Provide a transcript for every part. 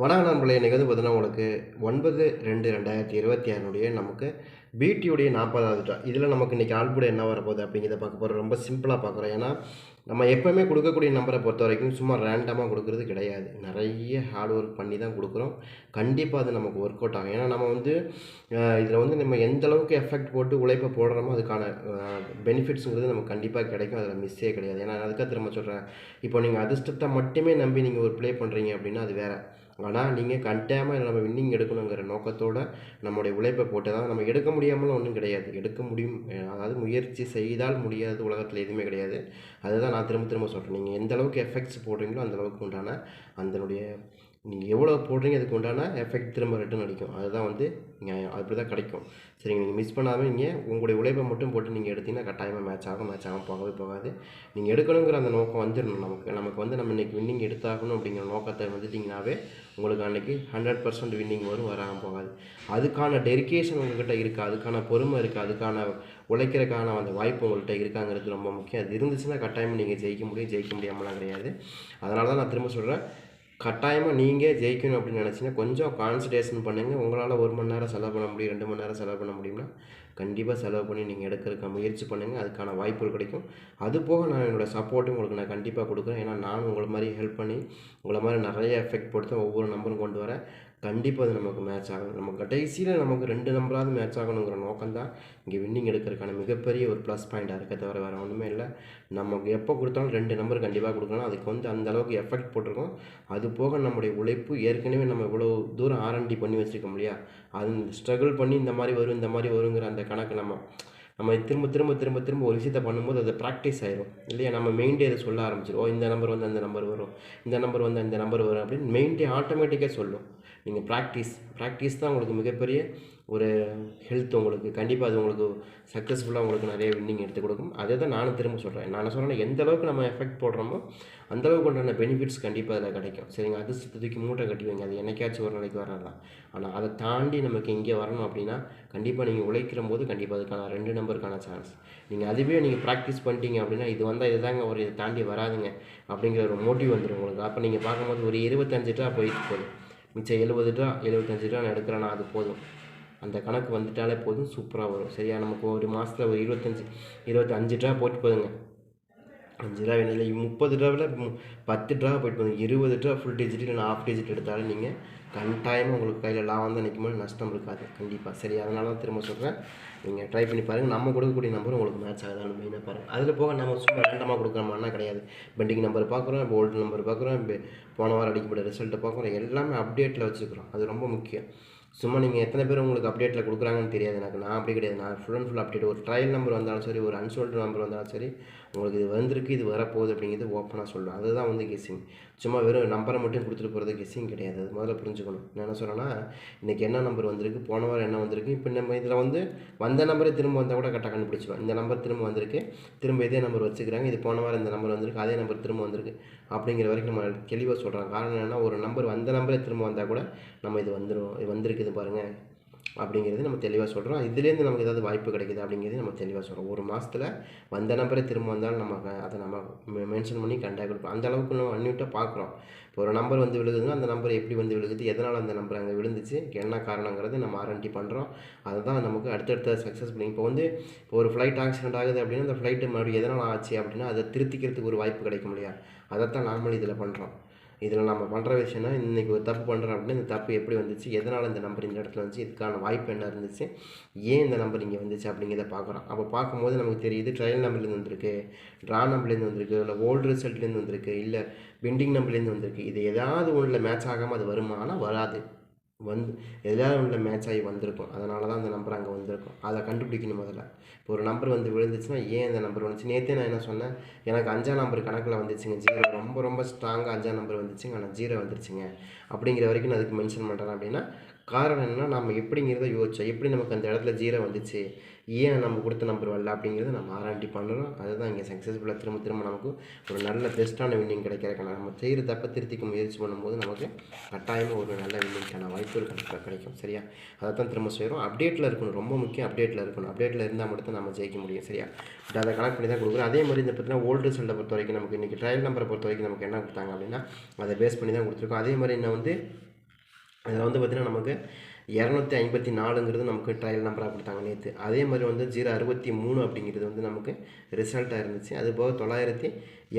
வணக்கம் நண்பர்களே நிகழ்ந்து பார்த்தீங்கன்னா உங்களுக்கு ஒன்பது ரெண்டு ரெண்டாயிரத்தி இருபத்தி ஆறுனுடைய நமக்கு பிடியுடைய நாற்பதாவது ட்ரா இதில் நமக்கு இன்றைக்கி ஆல்புட என்ன வரப்போகுது அப்படிங்கிறத பார்க்க போகிறோம் ரொம்ப சிம்பிளாக பார்க்குறோம். ஏன்னா நம்ம எப்போவுமே கொடுக்கக்கூடிய நம்பரை பொறுத்த வரைக்கும் சும்மா ரேண்டமாக கொடுக்குறது கிடையாது. நிறைய ஹார்ட் ஒர்க் பண்ணி தான் கொடுக்குறோம். கண்டிப்பாக அது நமக்கு ஒர்க் அவுட் ஆகும். ஏன்னா நம்ம வந்து இதில் வந்து நம்ம எந்த அளவுக்கு எஃபெக்ட் போட்டு உழைப்பை போடுறோமோ அதுக்கான பெனிஃபிட்ஸுங்கிறது நமக்கு கண்டிப்பாக கிடைக்கும். அதில் மிஸ்ஸே கிடையாது. ஏன்னா அதுக்காக திரும்ப சொல்கிறேன் இப்போ நீங்கள் அதிர்ஷ்டத்தை மட்டுமே நம்பி நீங்கள் ஒரு ப்ளே பண்ணுறீங்க அப்படின்னா அது வேறு. ஆனால் நீங்கள் கட்டாயமாக நம்ம வின்னிங் எடுக்கணுங்கிற நோக்கத்தோடு நம்முடைய உழைப்பை போட்டு தான் நம்ம எடுக்க முடியாமல் ஒன்றும் கிடையாது. எடுக்க முடியும் அதாவது முயற்சி செய்தால் முடியாது உலகத்தில் எதுவுமே கிடையாது. அதுதான் நான் திரும்ப திரும்ப சொல்கிறேன் நீங்கள் எந்த அளவுக்கு எஃபெக்ட்ஸ் போடுறீங்களோ அந்த அளவுக்கு உண்டான அதனுடைய நீங்கள் எவ்வளோ போடுறீங்க அதுக்கு உண்டான எஃபெக்ட் திரும்ப ரிட்டன் அடிக்கும். அதுதான் வந்து நியாயம். அப்படி தான் கிடைக்கும். சரிங்க நீங்கள் மிஸ் பண்ணாமல் நீங்கள் உங்களுடைய உழைப்பை மட்டும் போட்டு நீங்கள் எடுத்தீங்கன்னா கட்டாயமாக மேட்ச் ஆகும் மேட்ச் ஆகும் போகவே போகாது. நீங்கள் எடுக்கணுங்கிற அந்த நோக்கம் வந்துடணும் நமக்கு நமக்கு வந்து நம்ம இன்றைக்கி வின்னிங் எடுத்தாகணும் அப்படிங்கிற நோக்கத்தை வந்துட்டிங்கனாவே உங்களுக்கு அன்றைக்கி ஹண்ட்ரட் பர்சன்ட் வின்னிங் வரும் வராமல் போகாது. அதுக்கான டெடிக்கேஷன் உங்கள்கிட்ட இருக்குது அதுக்கான பொறுமை இருக்குது அதுக்கான உழைக்கிறதுக்கான அந்த வாய்ப்பு உங்கள்கிட்ட இருக்காங்கிறது ரொம்ப முக்கியம். அது இருந்துச்சுன்னா கட்டாயமாக நீங்கள் ஜெயிக்க முடியும். ஜெயிக்க முடியாமலாம் கிடையாது. அதனால தான் நான் திரும்ப சொல்கிறேன் கட்டாயமாக நீங்கள் ஜெயிக்கணும் அப்படின்னு நினச்சிங்கன்னா கொஞ்சம் கான்சன்ட்ரேஷன் பண்ணுங்கள் உங்களால் ஒரு மணி நேரம் செலவு பண்ண முடியும் ரெண்டு மணி நேரம் செலவு பண்ண முடியும்னா கண்டிப்பாக செலவு பண்ணி நீங்கள் எடுக்கிறதுக்கு முயற்சி பண்ணுங்கள் அதுக்கான வாய்ப்புகள் கிடைக்கும். அது போக நான் என்னோடய சப்போர்ட்டும் உங்களுக்கு நான் கண்டிப்பாக கொடுக்குறேன். ஏன்னா நான் உங்களை மாதிரி ஹெல்ப் பண்ணி உங்களை மாதிரி நிறைய எஃபெக்ட் போட்டு ஒவ்வொரு நம்பரும் கொண்டு வரேன். கண்டிப்பாக அது நமக்கு மேட்ச் ஆகணும் நம்ம கடைசியில் நமக்கு ரெண்டு நம்பராவது மேட்ச் ஆகணுங்கிற நோக்கம் தான் இங்கே வின்னிங் எடுக்கிறதுக்கான மிகப்பெரிய ஒரு ப்ளஸ் பாயிண்ட்டாக இருக்க தவிர வேறு ஒன்றுமே இல்லை. நமக்கு எப்போ கொடுத்தாலும் ரெண்டு நம்பர் கண்டிப்பாக கொடுக்கணும் அதுக்கு வந்து அந்த அளவுக்கு எஃபெக்ட் போட்டிருக்கோம். அது போக நம்முடைய உழைப்பு ஏற்கனவே நம்ம இவ்வளோ தூரம் ஆர்என்டி பண்ணி வச்சுருக்கோம் இல்லையா? அது ஸ்ட்ரகிள் பண்ணி இந்த மாதிரி வரும் இந்த மாதிரி வருங்கிற அந்த கணக்கு நம்ம நம்ம திரும்ப திரும்ப திரும்ப திரும்ப ஒரு விஷயத்தை பண்ணும்போது அது ப்ராக்டிஸ் ஆயிரும். இல்லையா? நம்ம மெயின் டே அதை சொல்ல ஆரம்பிச்சிடும் இந்த நம்பர் வந்து அந்த நம்பர் வரும். இந்த நம்பர் வந்து அந்த நம்பர் வரும் அப்படின்னு மெயின் டே ஆட்டோமேட்டிக்காக சொல்லும். நீங்கள் ப்ராக்டிஸ் ப்ராக்டிஸ் தான் உங்களுக்கு மிகப்பெரிய ஒரு ஹெல்த் உங்களுக்கு கண்டிப்பாக அது உங்களுக்கு சக்ஸஸ்ஃபுல்லாக உங்களுக்கு நிறைய வின்னிங் எடுத்து கொடுக்கும். அதே தான் நானும் திரும்ப சொல்கிறேன் நான் சொல்கிறேன் எந்த அளவுக்கு நம்ம எஃபெக்ட் போடுறோமோ அந்த அளவுக்கு உண்டான பெனிஃபிட்ஸ் கண்டிப்பாக அதில் கிடைக்கும். சரிங்க அது தூக்கி மூட்டை கட்டி வைங்க. அது என்னைக்காச்சும் ஒரு நாளைக்கு வரலாம் ஆனால் அதை தாண்டி நமக்கு இங்கே வரணும் அப்படின்னா கண்டிப்பாக நீங்கள் உழைக்கிற போது கண்டிப்பாக அதுக்கான ரெண்டு நம்பருக்கான சான்ஸ் நீங்கள் அதுவே நீங்கள் ப்ராக்டிஸ் பண்ணிட்டீங்க அப்படின்னா இது வந்தால் இதுதாங்க ஒரு இதை தாண்டி வராதுங்க அப்படிங்கிற ஒரு மோட்டிவ் வந்துடும் உங்களுக்கு. அப்போ நீங்கள் பார்க்கும்போது ஒரு இருபத்தஞ்சு ரூபா போயிட்டு போதும் மிச்சம் எழுபது ட்ரா எழுபத்தஞ்சு ரூபா நான் எடுக்கிறேன்னா அது போதும். அந்த கணக்கு வந்துட்டாலே போதும் சூப்பராக வரும். சரியா? நமக்கு ஒரு மாதத்தில் ஒரு இருபத்தஞ்சி இருபத்தஞ்சு ட்ரா போட்டு போதுங்க. அஞ்சு ரூபா வேணும் இல்லை முப்பது ட்ராவில் பத்து ரூபா போயிட்டு போதும் இருபது ட்ரா ஃபுல் டிஜிட் இல்லை ஆஃப் டிஜிட் எடுத்தாலும் நீங்கள் கண்டாயமாக உங்களுக்கு கையில் லாபம் தான் நிற்கும்போது நஷ்டம் இருக்காது. கண்டிப்பாக சரி அதனால தான் திரும்ப சொல்கிறேன் நீங்கள் ட்ரை பண்ணி பாருங்கள் நம்ம கொடுக்கக்கூடிய நம்பர் உங்களுக்கு மேட்ச் ஆகுதான்னு மெயினாக பாருங்கள் அதில் போக நம்ம சும்மா ரெண்டமாக கொடுக்குறோமான்னா கிடையாது. பெண்டிங் நம்பர் பார்க்குறோம் இப்போ ஓல்டு நம்பர் பார்க்குறோம் இப்போ போன வாரம் அடிக்கப்பட்ட ரிசல்ட்டை பார்க்குறோம். எல்லாமே அப்டேட்டில் வச்சுக்கிறோம் அது ரொம்ப முக்கியம். சும்மா நீங்கள் எத்தனை பேர் உங்களுக்கு அப்டேட்டில் கொடுக்குறாங்கன்னு தெரியாது எனக்கு. நான் அப்படி கிடையாது. நான் ஃபுல் அண்ட் ஃபுல் அப்டேட் ஒரு ட்ரையல் நம்பர் வந்தாலும் சரி ஒரு அன்சோல்டு நம்பர் வந்தாலும் சரி உங்களுக்கு இது வந்திருக்கு இது வரப்போகுது அப்படிங்கிறது ஓப்பனாக சொல்லுவேன் அதுதான் வந்து கெஸ்ஸிங் சும்மா வெறும் நம்பரை மட்டும் கொடுத்துட்டு போகிறது கெஸ்ஸிங் கிடையாது. அது முதல்ல புரிஞ்சுக்கணும். நான் என்ன சொல்கிறேன்னா இன்றைக்கி என்ன நம்பர் வந்திருக்கு போன வாரம் என்ன வந்திருக்கு இப்போ நம்ம இதில் வந்து வந்த நம்பரே திரும்ப வந்தால் கூட கரெக்டாக கண்டுபிடிச்சிடுவேன் இந்த நம்பர் திரும்ப வந்திருக்கு திரும்ப இதே நம்பர் வச்சுக்கிறாங்க இது போன வாரம் இந்த நம்பர் வந்திருக்கு அதே நம்பர் திரும்ப வந்திருக்கு அப்படிங்கிற வரைக்கும் நம்ம தெளிவாக சொல்கிறோம் காரணம் என்னென்னா ஒரு நம்பர் வந்த நம்பரே திரும்ப வந்தால் கூட நம்ம இது வந்துடும் இது இருக்குது பாருங்கள் அப்படிங்கிறது நம்ம தெளிவாக சொல்கிறோம் இதுலேருந்து நமக்கு ஏதாவது வாய்ப்பு கிடைக்குது அப்படிங்கிறது நம்ம தெளிவாக சொல்கிறோம் ஒரு மாதத்தில் வந்த நம்பரே திரும்ப வந்தாலும் நம்ம அதை நம்ம மென்ஷன் பண்ணி கண்டாக கொடுப்போம் அந்த அளவுக்கு நம்ம அன்னியூட்டாக பார்க்குறோம். இப்போ ஒரு நம்பர் வந்து விழுகுதுன்னா அந்த நம்பர் எப்படி வந்து விழுகுது எதனால் அந்த நம்பர் அங்கே விழுந்துச்சு என்ன காரணங்கிறது நம்ம ஆரண்டி பண்ணுறோம் அதுதான் நமக்கு அடுத்தடுத்த சக்ஸஸ் பண்ணி இப்போ வந்து இப்போ ஒரு ஃப்ளைட் ஆக்சிடென்ட் ஆகுது அப்படின்னா அந்த ஃப்ளைட்டு மறுபடியும் எதனால் ஆச்சு அப்படின்னா அதை திருத்திக்கிறதுக்கு ஒரு வாய்ப்பு கிடைக்கும் இல்லையா? அதைத்தான் நார்மல் இதில் பண்ணுறோம் இதில் நம்ம பண்ணுற விஷயம்னா இன்றைக்கி ஒரு தப்பு பண்ணுறோம் அப்படின்னா இந்த தப்பு எப்படி வந்துச்சு எதனால் இந்த நம்பர் இந்த இடத்துல வந்துச்சு இதுக்கான வாய்ப்பு என்ன இருந்துச்சு ஏன் இந்த நம்பர் இங்கே வந்துச்சு அப்படிங்கிறத பார்க்குறோம் அப்போ பார்க்கும்போது நமக்கு தெரியுது ட்ரையல் நம்பர்லேருந்து வந்திருக்கு ட்ரா நம்பர்லேருந்து வந்திருக்கு இல்லை ஓல்டு ரிசல்ட்லேருந்து வந்திருக்கு இல்லை பெண்டிங் நம்பர்லேருந்து வந்திருக்கு. இது ஏதாவது ஒன்றில் மேட்ச் ஆகாமல் அது வருமானால் வராது. வந்து எதிலையாவது ஒன்றில் மேட்ச் ஆகி வந்திருக்கும்? அதனால தான் அந்த நம்பர் அங்கே வந்திருக்கும். அதை கண்டுபிடிக்கணும் முதல்ல. இப்போ ஒரு நம்பர் வந்து விழுந்துச்சுன்னா ஏன் இந்த நம்பர் வந்துச்சு? நேற்றே நான் என்ன சொன்னேன்? எனக்கு அஞ்சாம் நம்பர் கணக்கில் வந்துச்சுங்க ஜீரோ ரொம்ப ரொம்ப ஸ்ட்ராங்காக அஞ்சாம் நம்பர் வந்துச்சுங்க. ஆனால் ஜீரோ வந்துருச்சுங்க. அப்படிங்கிற வரைக்கும் நான் அதுக்கு மென்ஷன் பண்ணுறேன் அப்படின்னா காரணம் என்னென்னா நம்ம எப்படிங்கிறத யோசிச்சோம் எப்படி நமக்கு அந்த இடத்துல ஜீரோ வந்துச்சு? ஏன் நம்ம கொடுத்த நம்பர் வரல அப்படிங்கிறத நம்ம ஆராய்ச்சி பண்ணுறோம். அதுதான் இங்கே சக்ஸஸ்ஃபுல்லாக திரும்ப திரும்ப நமக்கு ஒரு நல்ல பெஸ்ட்டான வின்னிங் கிடைக்கிறதுக்கான நம்ம செய்கிற தப்பை திருத்திக்க முயற்சி பண்ணும்போது நமக்கு கட்டாயமாக ஒரு நல்ல வின்னிங்கான வாய்ப்புகள் கண்டிப்பாக கிடைக்கும். சரியா? அதை தான் திரும்ப செய்கிறோம். அப்டேட்டில் இருக்கணும். ரொம்ப முக்கியம் அப்டேட்டில் இருக்கணும். அப்டேட்டில் இருந்தால் மட்டும் நம்ம ஜெயிக்க முடியும். சரியா? பட் அதை கனெக்ட் பண்ணி தான் கொடுக்குறோம். அதே மாதிரி இந்த பார்த்தீங்கன்னா ஓல்டு ரிசல்ட்டை பொறுத்த வரைக்கும் நமக்கு இன்றைக்கி ட்ரையல் நம்பரை பொறுத்த வரைக்கும் நமக்கு என்ன கொடுத்தாங்க அப்படின்னா அதை பேஸ் பண்ணி தான் கொடுத்துருக்கோம். அதே மாதிரி இன்னும் வந்து அதில் வந்து பார்த்திங்கன்னா நமக்கு இரநூத்தி ஐம்பத்தி நாலுங்கிறது நமக்கு ட்ரையல் நம்பராக கொடுத்தாங்க நேற்று அதே மாதிரி வந்து ஜீரோ அறுபத்தி மூணு அப்படிங்கிறது வந்து நமக்கு ரிசல்ட்டாக இருந்துச்சு. அது போக தொள்ளாயிரத்தி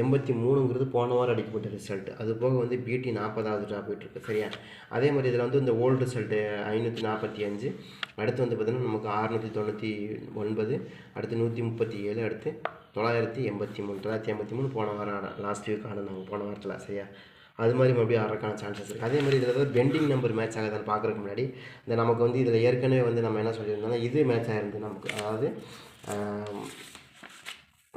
எண்பத்தி மூணுங்கிறது போன வாரம் அடிக்கப்பட்ட ரிசல்ட் அது போக வந்து பிடி நாற்பதாவது ட்ரா போயிட்டுருக்கு. சரியா? அதே மாதிரி இதில் வந்து இந்த ஓல்டு ரிசல்ட்டு ஐநூற்றி நாற்பத்தி அஞ்சு அடுத்து வந்து பார்த்திங்கன்னா நமக்கு அறுநூற்றி தொண்ணூற்றி ஒன்பது அடுத்து நூற்றி முப்பத்தி ஏழு அடுத்து தொள்ளாயிரத்தி எண்பத்தி மூணு தொள்ளாயிரத்தி எண்பத்தி மூணு போன வாரம் லாஸ்ட் வீக் நாங்கள் போன வாரத்தில். சரியா? அது மாதிரி மறுபடியும் ஆடுறதுக்கான சான்சஸ் இருக்குது அதே மாதிரி இதில் ஏதாவது பெண்டிங் நம்பர் மேட்ச் ஆகுதான்னு பார்க்குறதுக்கு முன்னாடி இந்த நமக்கு வந்து இதில் ஏற்கனவே வந்து நம்ம என்ன சொல்லியிருந்தோம்னா இது மேட்ச் ஆகிருந்து நமக்கு. அதாவது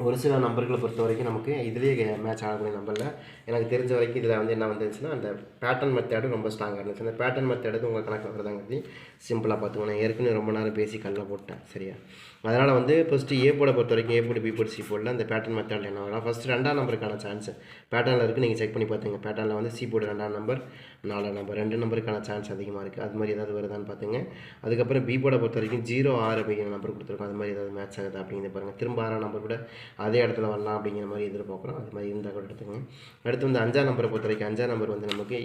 ஒரு சில நம்பர்களை பொறுத்த வரைக்கும் நமக்கு இதுலேயே மேட்ச் ஆகக்கூடிய நம்பரில் எனக்கு தெரிஞ்ச வரைக்கும் இதில் வந்து என்ன வந்துச்சுன்னா அந்த பேட்டர்ன் மெத்தேடு ரொம்ப ஸ்ட்ராங்காக இருந்துச்சு. அந்த பேட்டர்ன் மெத்தேடு உங்கள் கணக்கில் வரதாங்கிறது சிம்பிளாக பார்த்துக்கணும் நான் ஏற்கனவே ரொம்ப நேரம் பேசி கல்ல போட்டேன். சரியா? அதனால் வந்து ஃபஸ்ட்டு ஏ போட பொறுத்த வரைக்கும் ஏ போடு பி போடு சி போடல அந்த பேட்டர்ன் மெத்தேடில் என்ன வரும்? ஃபஸ்ட்டு ரெண்டாம் நம்பருக்கான சான்ஸ் பேட்டர்னில் இருக்குது நீங்கள் செக் பண்ணி பார்த்துங்க பேட்டர்னில் வந்து சி போர்டு ரெண்டாம் நம்பர் நாலாம் நம்பர் ரெண்டு நம்பருக்கான சான்ஸ் அதிகமாக இருக்குது அது மாதிரி ஏதாவது வருதான்னு பார்த்துங்க அதுக்கப்புறம் பி போட பொறுத்த வரைக்கும் ஜீரோ ஆறு அப்படிங்கிற நம்பர் கொடுத்துருக்கோம். அது மாதிரி ஏதாவது மேட்ச் ஆகுது அப்படிங்கிறது பாருங்கள் திரும்ப ஆறாம் நம்பர் கூட அதே இடத்துல வரலாம் அப்படிங்கிற மாதிரி எதிர்பார்க்குறோம். அது மாதிரி இருந்தால் கூட எடுத்துக்கோங்க. அடுத்து வந்து அஞ்சாம் நம்பரை பொறுத்த வரைக்கும் அஞ்சாம் நம்பர் வந்து நமக்கு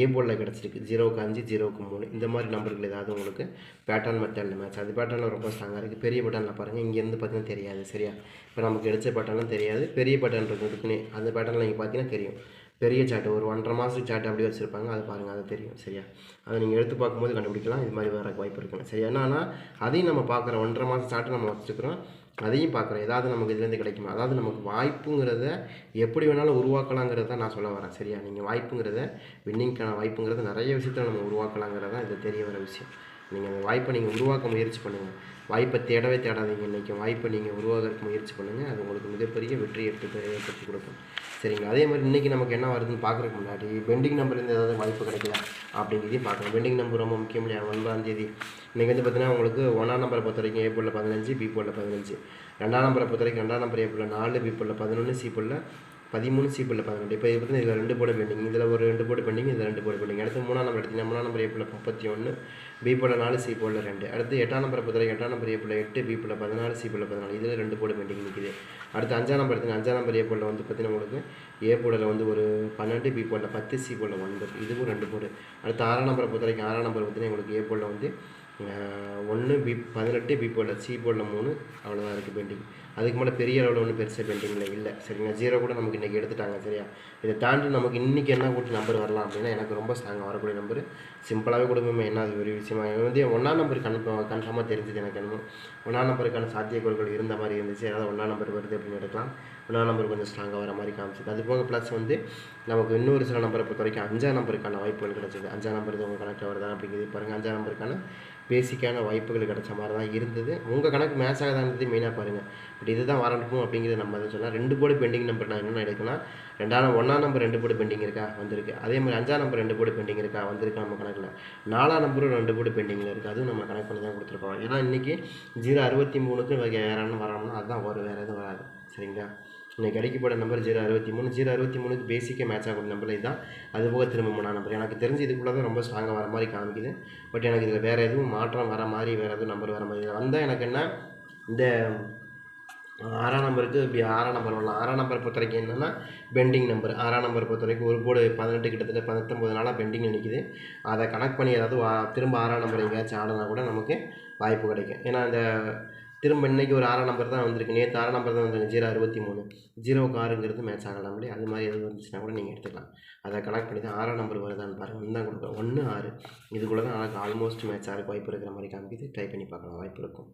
ஏ போர்டில் கிடச்சிருக்கு. ஜீரோவுக்கு அஞ்சு ஜீரோவுக்கு மூணு. இந்த மாதிரி நம்பர்கள் ஏதாவது உங்களுக்கு பேட்டர்ன் மெத்தடில் மேட்ச் அது பேட்டர்னில் ரொம்ப ஸ்ட்ராங்காக இருக்குது பெரிய பேட்டர்னில் பாருங்கள் இங்கேருந்து பார்த்தீங்கன்னா தெரியாது சரியா? இப்போ நமக்கு எடுத்த பேட்டர்னும் தெரியாது. பெரிய பேட்டர்ன் இருக்கிறதுக்குன்னு அந்த பேட்டர்னில் நீங்கள் பார்த்தீங்கன்னா தெரியும். பெரிய சாட்டு ஒரு ஒன்றரை மாதத்துக்கு சாட்டு அப்படியே வச்சுருப்பாங்க. அதை பாருங்கள் அது தெரியும் சரியா? அதை நீங்கள் எடுத்து பார்க்கும்போது கண்டுபிடிக்கலாம். இது மாதிரி வர வாய்ப்பு இருக்குங்க சரியா? என்னன்னா அதையும் நம்ம பார்க்குற ஒன்றரை மாதம் சாட்டு நம்ம வச்சுக்கிறோம். அதையும் பார்க்குறோம் ஏதாவது நமக்கு இதுலேருந்து கிடைக்குமா? அதாவது நமக்கு வாய்ப்புங்கிறத எப்படி வேணாலும் உருவாக்கலாங்கிறத நான் சொல்ல வரேன். சரியா? நீங்கள் வாய்ப்புங்கிறத வின்னிங்க்கான வாய்ப்புங்கிறத நிறைய விஷயத்தில் நம்ம உருவாக்கலாங்கிறது தான் இது தெரிய வர விஷயம். நீங்கள் அந்த வாய்ப்பை நீங்கள் உருவாக்க முயற்சி பண்ணுங்கள் வாய்ப்பை தேடவே தேடாதீங்க. இன்றைக்கி வாய்ப்பை நீங்கள் உருவாக்குறதுக்கு முயற்சி பண்ணுங்கள் அது உங்களுக்கு மிகப்பெரிய வெற்றி எடுத்து ஏற்படுத்தி கொடுக்கும். சரிங்களா? அதே மாதிரி இன்றைக்கி நமக்கு என்ன வருதுன்னு பார்க்குறதுக்கு முன்னாடி பெண்டிங் நம்பர்லேருந்து ஏதாவது வாய்ப்பு கிடைக்கல அப்படிங்கிறதையும் பார்க்கலாம் பெண்டிங் நம்பர் ரொம்ப முக்கியம் இல்லையா? ஒன்பதாம் தேதி. இன்றைக்கி வந்து பார்த்தீங்கன்னா உங்களுக்கு ஒன்றாம் நம்பரை பொறுத்த வரைக்கும் ஏ போலில் பதினஞ்சு பி போலில் பதினஞ்சு. ரெண்டாம் நம்பரை பொறுத்த வரைக்கும் ரெண்டாம் நம்பர் ஏ போலில் நாலு பி போலில் பதினொன்று சி போலில் பதிமூணு சி போலில் பதினெட்டு இப்போ பார்த்தீங்கன்னா இதில் ரெண்டு போட பெண்டிங் இதில் ஒரு ரெண்டு போட பெண்டிங் இதில் ரெண்டு போட பெண்டிங் அடுத்து மூணாம் நம்பர் எடுத்தீங்கன்னா மூணாம் நம்பர் ஏப்பில் முப்பத்தி ஒன்று பி போலில் நாலு சி போலில் ரெண்டு. அடுத்து எட்டாம் நம்பரை பொறுத்த எட்டாம் நம்பர் ஏப்பில் எட்டு பி போலில் பதினாலு சி பதினாலு. இதில் ரெண்டு போர்டு பெண்டிங் நிற்கிது அடுத்து அஞ்சாம் நம்பர் எடுத்தீங்கன்னா அஞ்சாம் நம்பர் ஏ வந்து பார்த்தீங்கன்னா உங்களுக்கு ஏ வந்து ஒரு பன்னெண்டு பி பத்து சி ஒன்பது. இதுவும் ரெண்டு போடு. அடுத்து ஆறாம் நம்பரை பொறுத்த வரைக்கும் ஆறாம் நம்பர் பார்த்தீங்கன்னா உங்களுக்கு ஏ போர்டில் வந்து ஒன்று பி பதினெட்டு பி போர்டில் சி போர்டில் மூணு. அவ்வளோதான் இருக்குது பெண்டிங் அதுக்கு மேலே பெரிய அளவில் ஒன்றும் பெருசாக பெண்டிங்கில் இல்லை. சரிங்களா? ஜீரோ கூட நமக்கு இன்றைக்கி எடுத்துட்டாங்க சரியா? இதை தாண்டி நமக்கு இன்றைக்கி என்ன கூட்டி நம்பர் வரலாம் அப்படின்னா எனக்கு ரொம்ப ஸ்ட்ராங்காக வரக்கூடிய நம்பர் சிம்பிளாகவே கொடுப்போமே என்ன அது ஒரு விஷயமா? வந்து ஒன்றாம் நம்பர் கன்ஃபார்ம் கன்ஃபார்மாக தெரிஞ்சது எனக்கு என்னமோ. ஒன்றாம் நம்பருக்கான சாத்தியக்கூறுகள் இருந்த மாதிரி இருந்துச்சு. அதாவது ஒன்றாம் நம்பர் வருது அப்படின்னு எடுக்கலாம். ஒன்றாம் நம்பர் கொஞ்சம் ஸ்ட்ராங்காக வர மாதிரி காமிச்சது. அது போக ப்ளஸ் வந்து நமக்கு இன்னொரு சில நம்பரை பொறுத்த வரைக்கும் அஞ்சாம் நம்பருக்கான வாய்ப்புகள் கிடச்சிது. அஞ்சாம் நம்பர் உங்கள் கணக்கில் வருதா அப்படிங்கிறது பாருங்கள் அஞ்சாம் நம்பருக்கான பேசிக்கான வாய்ப்புகள் கிடைச்ச மாதிரி தான் இருந்தது. உங்கள் கணக்கு மேட்ச் ஆகாதான்றது மெயினாக பாருங்கள் பட் இதுதான் வரணும் அப்படிங்கிறது நம்ம அதை சொல்லலாம் ரெண்டு போர்டு பெண்டிங் நம்பர் நான் என்னென்ன எடுக்கலாம் ரெண்டாம் ஒன்றாம் நம்பர் ரெண்டு போர்டு பெண்டிங் இருக்கா? வந்திருக்கு. அதே மாதிரி அஞ்சாம் நம்பர் ரெண்டு போர்டு பெண்டிங் இருக்கா? வந்திருக்கு நம்ம கணக்கில்? நாலாம் நம்பரும் ரெண்டு போர்டு பெண்டிங்கில் இருக்குது அதுவும் நம்ம கணக்கு பண்ணி தான் கொடுத்துருக்கோம். ஏன்னா இன்றைக்கி ஜீரோ அறுபத்தி மூணுக்கு வேறு யாரானு வரணும்னா அதுதான் வரும். வேறு எதுவும் வராது. சரிங்களா? இன்னைக்கு அடிக்கப்பட்ட நம்பர் ஜீரோ அறுபத்தி மூணு ஜீரோ அறுபத்தி மூணுக்கு பேசிக்காக மேட்ச் ஆகும் நம்பர் இதுதான் அது போக திரும்ப முன்னா நம்பர் எனக்கு தெரிஞ்சு இதுக்குள்ளே தான் ரொம்ப ஸ்ட்ராங்காக வர மாதிரி காமிக்குது. பட் எனக்கு இதில் வேறு எதுவும் மாற்றம் வர மாதிரி வேறு எதுவும் நம்பர் வர மாதிரி வந்தால் எனக்கு என்ன? இந்த ஆறாம் நம்பருக்கு இப்படி ஆறாம் நம்பர் வரலாம். ஆறாம் நம்பர் பொறுத்த வரைக்கும் என்னென்னா பெண்டிங் நம்பர் ஆறாம் நம்பர் பொறுத்த வரைக்கும் ஒரு போர்டு பதினெட்டு கிட்டத்தட்ட பத்தொம்பது நாளாக பெண்டிங்கில் நிற்கிது அதை கனெக்ட் பண்ணி ஏதாவது திரும்ப ஆறாம் நம்பர் எங்கேயாச்சும் ஆடினா கூட நமக்கு வாய்ப்பு கிடைக்கும். ஏன்னா இந்த திரும்ப இன்னைக்கு ஒரு ஆறாம் நம்பர் தான் வந்திருக்கு. நேற்று ஆறாம் நம்பர் தான் வந்திருக்கு. ஜீரோ அறுபத்தி மூணு. ஜீரோவுக்கு ஆறுங்கிறது மேட்ச் ஆகலாம் இல்லையா அது மாதிரி எதுவும் வந்துச்சுன்னா கூட நீங்கள் எடுத்துக்கலாம். அதை கனெக்ட் பண்ணி தான் ஆறாம் நம்பர் வருதான்னு பாருங்கள் தான் கொடுக்குறோம். ஒன்று ஆறு. இதுக்குள்ளே தான் ஆல்மோஸ்ட் மேட்ச் ஆகிறதுக்கு வாய்ப்பு இருக்கிற மாதிரி காமிக்குது. ட்ரை பண்ணி பார்க்கலாம். வாய்ப்பு இருக்கும்.